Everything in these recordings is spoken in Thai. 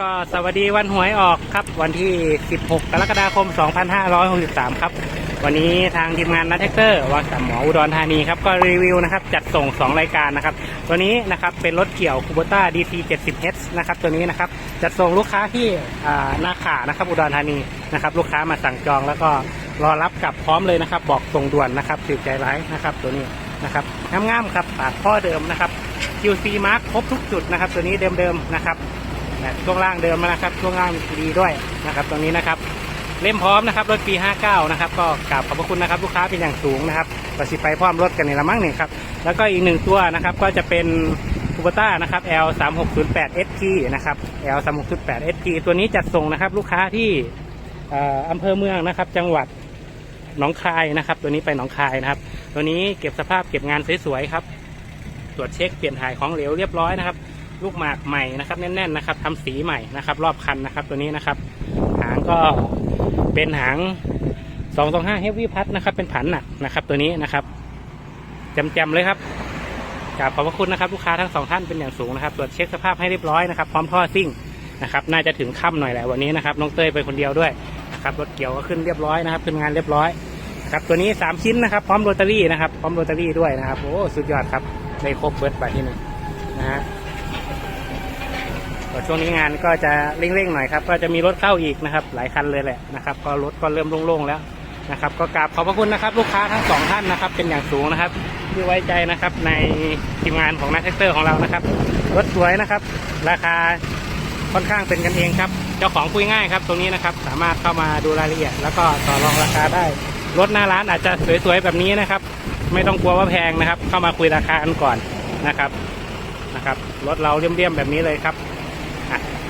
ก็สวัสดีวันหวยออกครับ วันที่ 16 กรกฎาคม 2563 ครับ วันนี้ทางทีมงานนัทเทคเตอร์วัดสามหมออุดรธานีครับ ก็รีวิวนะครับ จัดส่ง 2 รายการนะครับ ตัวนี้นะครับเป็นรถเกี่ยวคูโบต้า DC 70H นะครับ ตัวนี้นะครับ จัดส่งลูกค้าที่อ่านาขานะครับ อุดรธานีนะครับ ลูกค้ามาสั่งจองแล้วก็รอรับกลับพร้อมเลยนะครับ บอกส่งด่วนนะครับถือใจร้ายนะครับ ตัวนี้นะครับงามๆครับปากข้อเดิมนะครับ QC Mark ครบทุกจุดนะครับ ตัวนี้เดิมๆนะครับ นะช่วงล่างเดิมนะครับช่วงล่างดีด้วยนะครับ ตรงนี้นะครับ เล่มพร้อมนะครับรถปี 59 นะครับ ก็กราบขอบพระคุณนะครับลูกค้าเป็นอย่างสูงนะครับก็สิไปพร้อมรถกันในละมั้งนี่ครับแล้วก็อีกหนึ่งตัวนะครับก็จะเป็นคูปต้านะครับ L 3 6 0 8 ST นะครับ L 3 6 0 8 ST ตัวนี้จัดส่งนะครับ ลูกค้าที่เอ่ออำเภอเมืองนะครับ จังหวัดหนองคายนะครับ ตัวนี้ไปหนองคายนะครับ ตัวนี้เก็บสภาพเก็บงานสวยๆครับ ตรวจเช็คเปลี่ยนถ่ายของเหลวเรียบร้อยนะครับ ลูกหมากใหม่นะครับแน่นๆนะครับทำสีใหม่นะครับ รอบคันนะครับ ตัวนี้นะครับ หางก็เป็นหาง 225 Heavy พัดนะครับ เป็นผันหนักนะครับ ตัวนี้นะครับจำๆเลยครับกราบขอบพระคุณนะครับลูกค้าทั้งสองท่านเป็นอย่างสูงนะครับตรวจเช็คสภาพให้เรียบร้อยนะครับพร้อมท่อซิ่งนะครับ น่าจะถึงค่ำหน่อยแหละวันนี้นะครับน้องเต้ยไปคนเดียวด้วยนะครับรถเกี่ยวก็ขึ้นเรียบร้อยนะครับขึ้นงานเรียบร้อยครับตัวนี้สามชิ้นนะครับพร้อมโรตารี่นะครับพร้อมโรตารี่ด้วยนะครับโอ้สุดยอดครับได้ครบเบิร์ดไปที่หนึ่งนะฮะ ช่วงนี้งานก็จะเร่งๆหน่อยครับ ก็จะมีรถเข้าอีกนะครับ หลายคันเลยแหละนะครับ ก็รถก็เริ่มโล่งๆแล้วนะครับ ก็กราบขอบพระคุณนะครับ ลูกค้าทั้งสองท่านนะครับ เป็นอย่างสูงนะครับ ที่ไว้ใจนะครับในทีมงานของนักแท็กเตอร์ของเรานะครับ รถสวยนะครับ ราคาค่อนข้างเป็นกันเองครับ เจ้าของคุยง่ายครับ ตรงนี้นะครับ สามารถเข้ามาดูรายละเอียด แล้วก็ต่อรองราคาได้ รถหน้าร้านอาจจะสวยๆแบบนี้นะครับ ไม่ต้องกลัวว่าแพงนะครับ เข้ามาคุยราคากันก่อนนะครับ นะครับ รถเราเรียมๆแบบนี้เลยครับ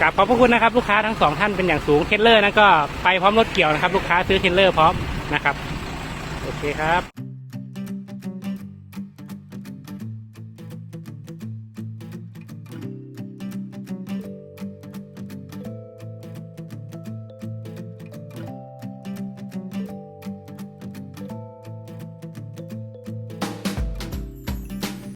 กลับขอบพระคุณนะครับ ลูกค้าทั้งสองท่านเป็นอย่างสูงเทเลอร์นั้นก็ไปพร้อมรถเกี่ยวนะครับ ลูกค้าซื้อเทเลอร์พร้อมนะครับ โอเคครับ